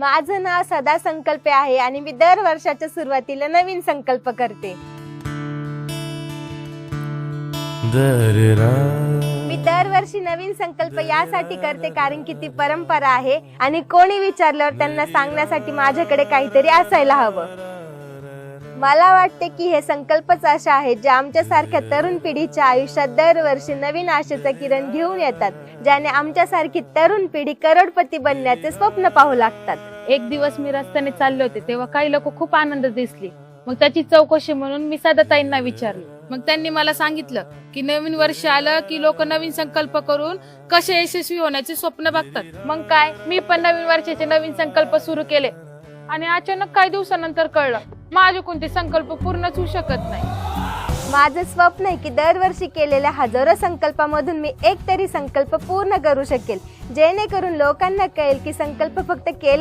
माझं नाव सदा संकल्पे आहे आणि मी दर वर्षाच्या सुरुवातीला नवीन संकल्प करते. मी दरवर्षी नवीन संकल्प यासाठी करते कारण की ती परंपरा आहे आणि कोणी विचारल्यावर त्यांना सांगण्यासाठी माझ्याकडे काहीतरी असायला हवं. मला वाटते की हे संकल्पच असे आहेत जे आमच्यासारख्या तरुण पिढीच्या आयुष्यात दरवर्षी नवीन आशेचं किरण घेऊन येतात ज्याने आमच्यासारखी तरुण पिढी करोडपती बनण्याचे स्वप्न पाहू लागतात. एक दिवस मी रस्त्याने चालले होते तेव्हा काही लोक खूप आनंद दिसली. मग त्याची चौकशी म्हणून मी सदाताईंना विचारलं. मग त्यांनी मला सांगितलं की नवीन वर्ष आलं की लोक नवीन संकल्प करून कसे यशस्वी होण्याचे स्वप्न बघतात. मग काय? मी पण नवीन वर्षाचे नवीन संकल्प सुरू केले. आणि अचानक काही दिवसानंतर कळलं माझे कोणते संकल्प पूर्णच होऊ शकत नाही. माझं स्वप्न आहे की दरवर्षी केलेल्या हजारो संकल्पामधून मी एक तरी संकल्प पूर्ण करू शकेल. जेणेकरून लोकांना कळेल की संकल्प फक्त केले